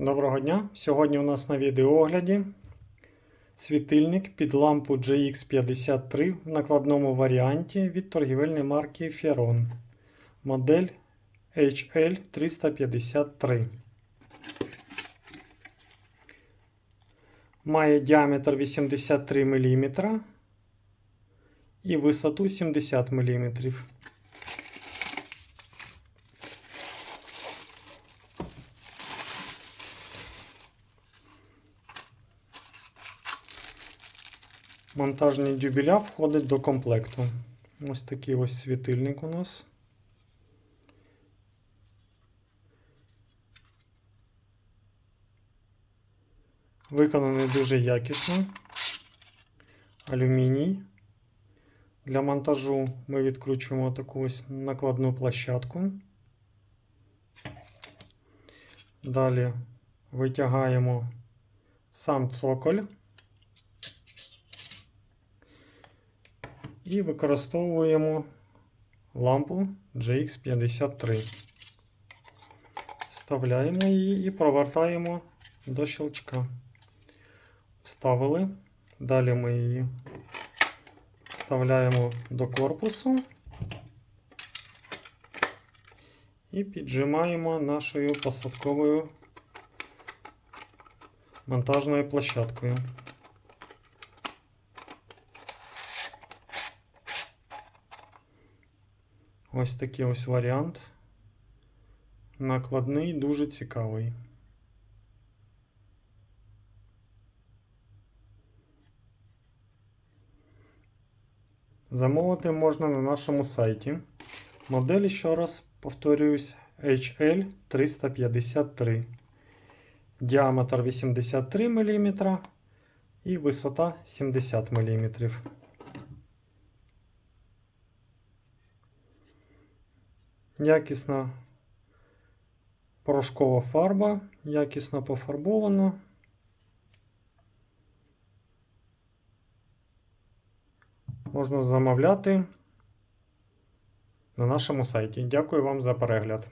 Доброго дня! Сьогодні у нас на відеоогляді світильник під лампу GX53 в накладному варіанті від торгівельної марки Ferron. Модель HL353. Має діаметр 83 мм і висоту 70 мм. Монтажні дюбеля входить до комплекту. Ось такий ось світильник у нас. Виконаний дуже якісно. Алюміній. Для монтажу ми відкручуємо таку ось накладну площадку. Далі витягаємо сам цоколь. І використовуємо лампу GX53. Вставляємо її і провертаємо до щелчка. Вставили. Далі ми її вставляємо до корпусу і піджимаємо нашою посадковою монтажною площадкою. Ось такий ось варіант. Накладний, дуже цікавий. Замовити можна на нашому сайті. Модель, ще раз повторююсь, HL353. Діаметр 83 мм і висота 70 мм. Якісна порошкова фарба, якісно пофарбована. Можна замовляти на нашому сайті. Дякую вам за перегляд.